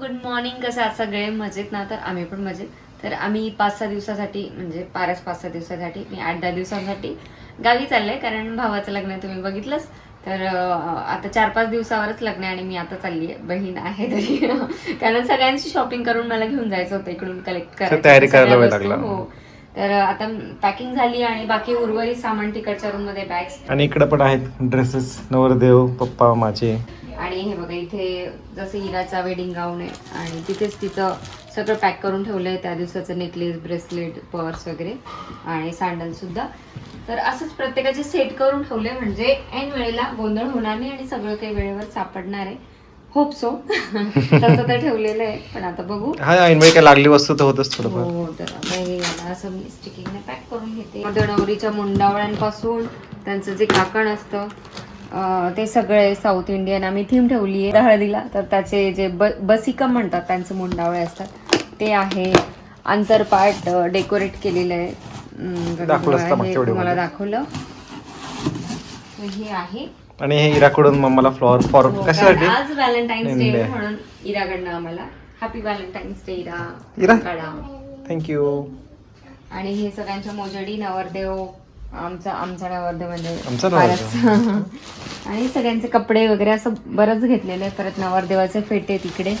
Good morning कसं आहात सगळे? मजेत ना? तर आम्ही पण मजेत. तर आम्ही पाच सहा दिवसासाठी म्हणजे पारच पाच सहा दिवसासाठी मी आठ दहा दिवसांसाठी गावी चाललंय कारण भावाचं लग्न आहे तुम्ही बघितलंच. तर आता चार पाच दिवसावरच लग्न आहे आणि मी आता चालली आहे बहीण आहे तरी. कारण सगळ्यांची शॉपिंग करून मला घेऊन जायचं होतं इकडून कलेक्ट करायचं. हो. तर आता पॅकिंग झाली आणि बाकी उर्वरित सामान तिकडच्या रूममध्ये बॅग्स आणि इकडे पण आहेत ड्रेसेस नवरदेव पप्पा माझे आणि हे बघा इथे जसं हिराचा वेडिंग गाऊन आहे आणि तिथेच तिथं सगळं पॅक करून ठेवलं आहे. त्या दिवसाचं नेकलेस ब्रेसलेट पर्स वगैरे आणि सँडल सुद्धा. तर असंच प्रत्येकाचे सेट करून ठेवले म्हणजे ऐन वेळेला गोंधळ होणार नाही आणि सगळं काही वेळेवर सापडणार आहे. होप सो तसं तर ठेवलेलं आहे पण आता बघू. हा काय लागली वस्तू तर होतच हो तर आता हे याला असं मी स्टिकिंगने पॅक करून घेते. मध्ये नवरीच्या मुंडावळ्यांपासून त्यांचं जे काकण असतं ते सगळे साऊथ इंडियन आम्ही थीम ठेवली आहे हळदीला. तर त्याचे जे ब बसिकम म्हणतात त्यांचे मुंडावळे असतात. ते आहे. आंतरपाट डेकोरेट केलेलं आहे. दाखवलं हे. तुम्हाला दाखवलं. हे आहे. आणि हे इराकडून मम्माला फ्लॉवर फॉर हो, कशासाठी कारण आज व्हॅलेंटाईन्स डे. म्हणून इराकडनं आम्हाला. Happy Valentine's day Ira. Ira? Thank you आणि हे सगळ्यांच्या मोजडी नवरदेव आमचा म्हणजे आमचा फारच. आणि सगळ्यांचे कपडे वगैरे असं बरंच घेतलेलं आहे परत नवरदेवाचे फेटे तिकडे.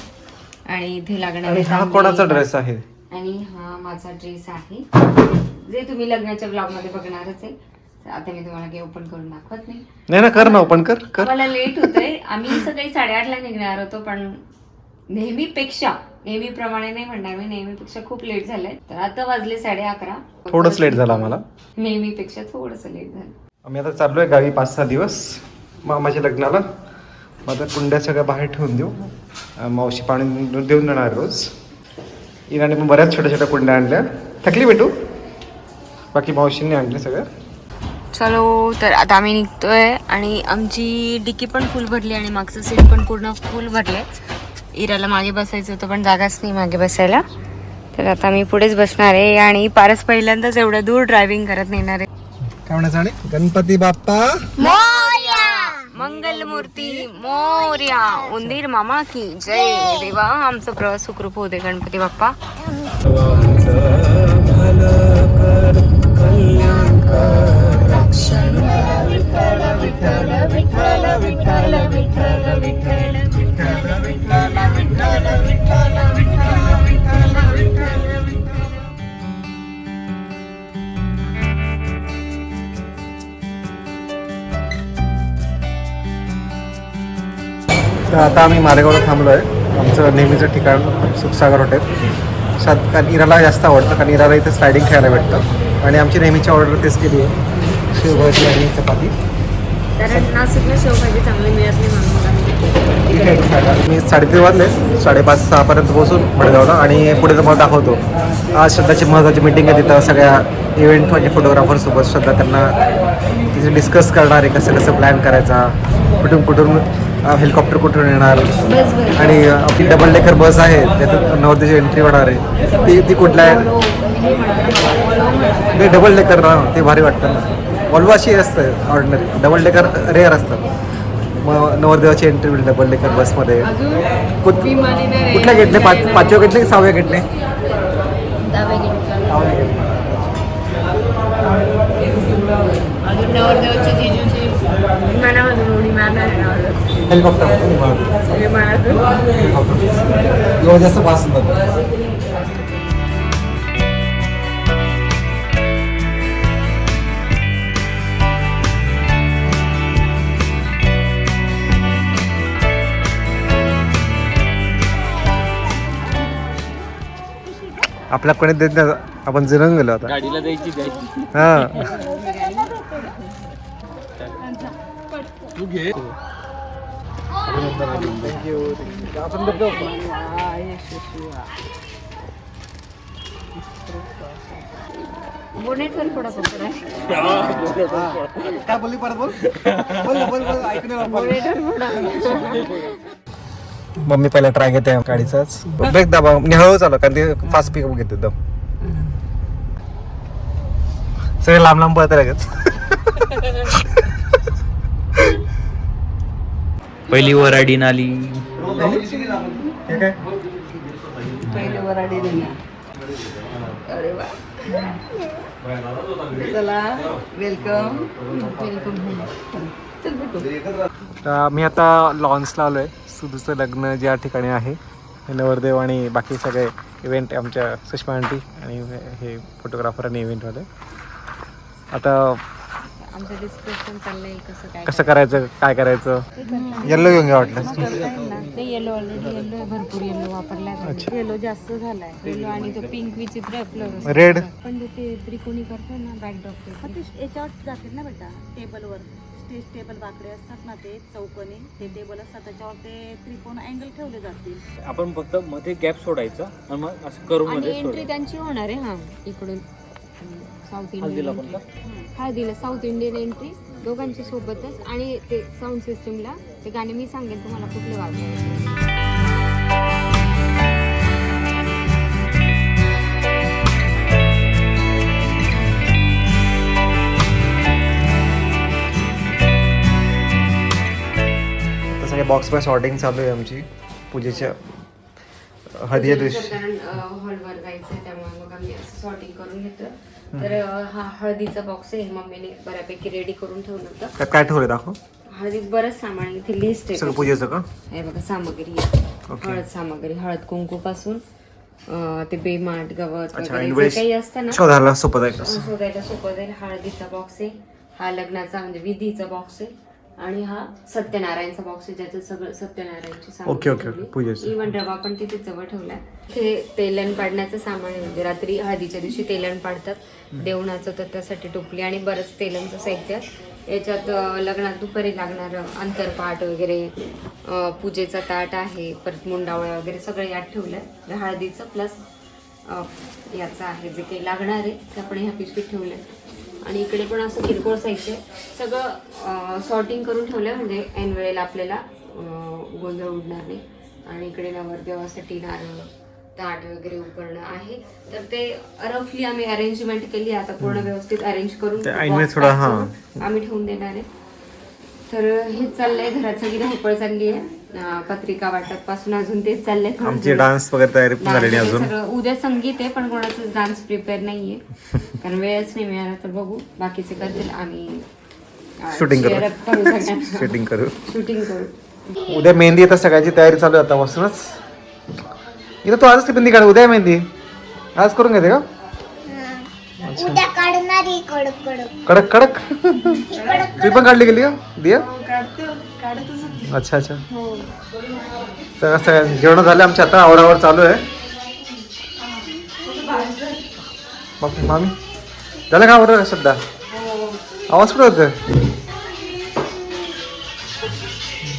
आणि इथे आणि लागणारे हा तांबे. कोणाचा ड्रेस आहे? आणि हा माझा ड्रेस आहे. जे तुम्ही लग्नाच्या ब्लॉगमध्ये बघणारच आहे. तर आता मी तुम्हाला काही ओपन करून दाखवत नाही. नाही ना कर ना ओपन कर कर. मला लेट होतंय. आम्ही सकाळी साडेआठला निघणार होतो पण नेहमीपेक्षा नेहमीप्रमाणे नाही म्हणणार मी नेहमीपेक्षा खूप लेट झालंय तर आता वाजले साडे अकरा थोडंच लेट झालं आम्हाला. नेहमीपेक्षा थोडस लेट झालं. आम्ही आता चाललोय गावी पाच सहा दिवस. मामाच्या लग्नाला. मग आता कुंड्या सगळ्या बाहेर ठेवून देऊ. मावशी पाणी देऊन देणार रोज. इराने पण बऱ्याच छोट्या छोट्या कुंड्या आणल्या. थकली भेटू. बाकी मावशींनी आणले सगळ्या चलो तर आता आम्ही निघतोय आणि आमची डिकी पण फुल भरली आणि मागचं सीट पण पूर्ण फुल भरले. इराला मागे बसायचं होतं पण जागाच नाही मागे बसायला तर आता मी पुढेच बसणार आहे आणि पारस पहिल्यांदाच एवढं दूर ड्रायव्हिंग करत नेणार आहे काय म्हणायचं गणपती बाप्पा मंगलमूर्ती मोर्या उंदीर मामा की जय देवा आमचा प्रवास सुखरूप होते गणपती बाप्पा तर आता आम्ही मालेगावला थांबलो आहे आमचं नेहमीचं ठिकाण सुखसागर हॉटेल सात कारण इराला जास्त आवडतं कारण इराला इथे स्लायडिंग खेळायला भेटतं. आणि आमची नेहमीची ऑर्डर तेच केली आहे. शेवभाजी आणि चपाती. कारण नाशिकला शेवभाजी चांगली मिळत नाही. मी साडेतीन वाजले. साडेपाच सहापर्यंत पोहोचून भडगावला आणि पुढे तुम्हाला दाखवतो. आज श्रद्धाची महत्त्वाची मीटिंग आहे तिथं. सगळ्या इव्हेंट म्हणजे फोटोग्राफरसोबत श्रद्धा त्यांना तिथे डिस्कस करणार आहे कसं कसं प्लॅन करायचा. कुठून कुठून हेलिकॉप्टर कुठून येणार? आणि आपली डबल डेकर बस आहे त्याच्यात नवरदेची एंट्री होणार आहे. ती ती कुठल्या आहे? डबल डेकर ना ते भारी वाटतं ना. वॉल्वो अशी असते ऑर्डिनरी डबल डेकर रेअर असतात. मग नवरदेवाची एंट्री होईल डबल डेकर बसमध्ये कुठ कुठल्या गेटने पाच पाचव्या गेटने की सहाव्या गेटने डावे गेले. अजून नवरदेवाची जिजूची विमानामधून उडी मारणार आहे हेलिकॉप्टर. एवढं जास्त पास होतात कोणी देत नाही. आपण जिरंग गेलो आता. गाडीला द्यायची द्यायची. हा. तू घे. बोनेटवर थोडा पकडा काय बोलली परत बोल बोल ना, बोल बोल मम्मी पहिला ट्राय घेते गाडीचाच. ब्रेक दाबा. मी हळू चालू कारण ते फास्ट पिकअप घेते एकदम. सगळे लांब लांब पळत लागत पहिली वराडी नाली. हे काय पहिले वराडी दिली अरे वा. चला वेलकम वेलकम चल भेटू. तर मी आता लॉन्सला आलो आहे सुधूचं लग्न ज्या ठिकाणी आहे हे नवरदेव आणि बाकी सगळे इव्हेंट आमच्या सुषमा आंटी आणि हे फोटोग्राफर आणि इव्हेंटवाले आता आमचं डिस्कशन चाललंय कसं काय कसं करायचं काय करायचं? येल्लो घेऊन घ्या वाटलं. ते येलो ऑलरेडी येलो भरपूर येलो वापरलाय. येलो जास्त झालाय. येलो आणि तो पिंक विचित्र आहे फ्लोर रेड पण ते त्रिकोणी करतो ना बॅकड्रॉप ते. याच्यावर जातील ना बेटा टेबलवर स्टेज टेबल बाकडे असतात ना ते चौकोनी. ते टेबल असतात त्याच्यावर ते त्रिकोण अँगल ठेवले जातील. आपण फक्त मध्ये गॅप सोडायचा आणि मग असं आणि मध्ये एंट्री सोडायचं. त्यांची होणार आहे हा इकडून. साऊथ हल्दीला इंडियन पण का हळदीला साऊथ इंडियन एंट्री दोघांची सोबतच. आणि ते साऊंड सिस्टीमला ते गाणे मी सांगेन तुम्हाला कुठले वाजवायचे सगळे बॉक्स बाय शॉर्टिंग चालू आहे आमची. पूजेच्या हळदीच्या दिवशी. कारण हॉलवर जायचं त्यामुळे मग आम्ही असं सॉर्टिंग करून घेतो तर हा हळदीचा बॉक्स आहे. मम्मीने बऱ्यापैकी रेडी करून ठेवलं होतं. त्यात काय ठेवले दाखव. हळदीत बरंच सामान. इथे लिस्ट आहे. सगळं. पूजेचं का? हे बघा सामग्री ओके. हळद सामग्री. हळद कुंकू पासून ते बेमाट गवत अच्छा वगैरे आणि जे काही असतं ना शोधायला सोपं जाईल असं. शोधायला सोपं जाईल. हळदीचा बॉक्स आहे. हा लग्नाचा म्हणजे विधीचा बॉक्स आहे. आणि हा सत्यनारायणचा बॉक्स आहे ज्याच्यात सगळं सत्यनारायणची ओके, ओके, ओके. पूजेचं. इव्हन रवा पण तिथे जवळ ठेवलाय. ते तेलन पाडण्याचं सामान आहे म्हणजे रात्री हळदीच्या दिवशी तेलन पाडतात. देवणाचं तर त्यासाठी टोपली आणि बरंच तेलांचं साहित्य. याच्यात अं, लग्नात दुपारी लागणार अंतरपाट वगैरे अं, पूजेचा ताट आहे परत मुंडावळ्या वगैरे सगळं यात ठेवलंय. हळदीचं प्लस याचं आहे जे काही लागणार आहे ते आपण ह्या पिशवीत ठेवलंय. आणि इकडे पण असं किरकोळ साहित्य आहे. सगळं सॉर्टिंग करून ठेवलंय म्हणजे ऐन वेळेला आपल्याला गोंधळ उडणार नाही आणि इकडे नवरदेवासाठी नारळ ताट वगैरे उपकरणं आहे तर ते रफली आम्ही अरेंजमेंट केली. आता पूर्ण व्यवस्थित अरेंज हां. करून आम्ही ठेवून देणार आहे तर हेच चाललंय घरात सगळी धावपळ चालली आहे पत्रिका वाटपपासून अजून तेच चाललंय आमची. डान्स वगैरे तयारी पण झाली नाही डान्स अजून. सगळं उद्या संगीत आहे पण कोणाचं डान्स प्रिपेअर नाहीये. कारण वेळच नाही मिळाला तर बघू. बाकीचे करतील आम्ही Shooting करू. करू शूटिंग करू. शूटिंग करू. उद्या मेहंदी आता सगळ्याची तयारी चालू आहे आतापासूनच. इथं तू आजच ती मेहंदी काढ उद्या आहे मेहंदी. आज करून घेते का? उद्या काढणारी कडक कडक. कडक कडक? तुम्ही पण काढली गेली का? दिया? होती. अच्छा अच्छा. सगळं सगळं जेवण झाले आमचे आता आवरावर चालू आहे. बापरे मामी? झालं का आवडलं सध्या आवाज कुठं होतं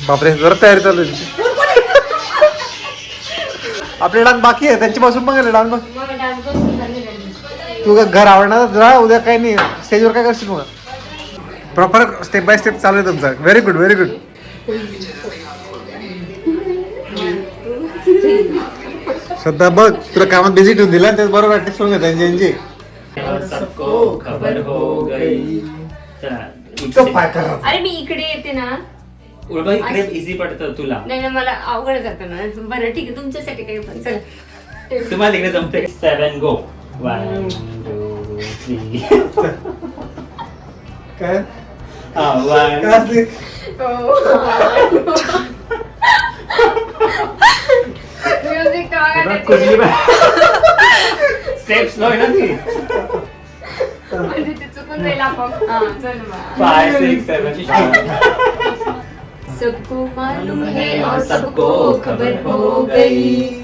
बापरे जरा तयारी चालू आहे. आपले डान्स बाकी आहे त्यांची पासून पण डान्स. बघ तू का घर आवडणार जरा उद्या काही नाही. स्टेजवर काय करशील मग? प्रॉपर स्टेप बाय स्टेप चालू आहे तुमचा. व्हेरी गुड व्हेरी गुड सध्या बघ तुला कामात बिझी ठेवून दिला त्याच बरोबर हो चला इतकं पाय करा. अरे मी इकडे येते ना. इकडे इझी पडतं तुला. नाही ना मला अवघड जातं ना. बरं ठीक आहे तुमच्यासाठी काही पण चला. तुम्हाला इकडे जमते seven go one two three काय हा वन काय असते? म्युझिक कुठली स्टेप स्लो आहे ना ती म्हणजे ते चुकून जाईल आपोआप हा, चल मग. फाय सिक्स सेवन सबको मालूम है और सबको खबर हो गई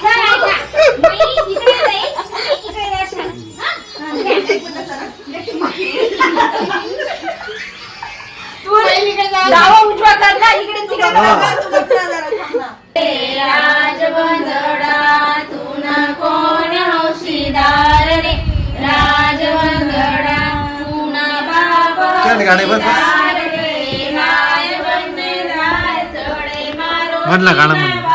इकडे तिकडे बघा, तू बघ ना जरा, थांब ना. राजबंदडातून कोण हौशीदार रे गाणे बस म्हण ना गाणं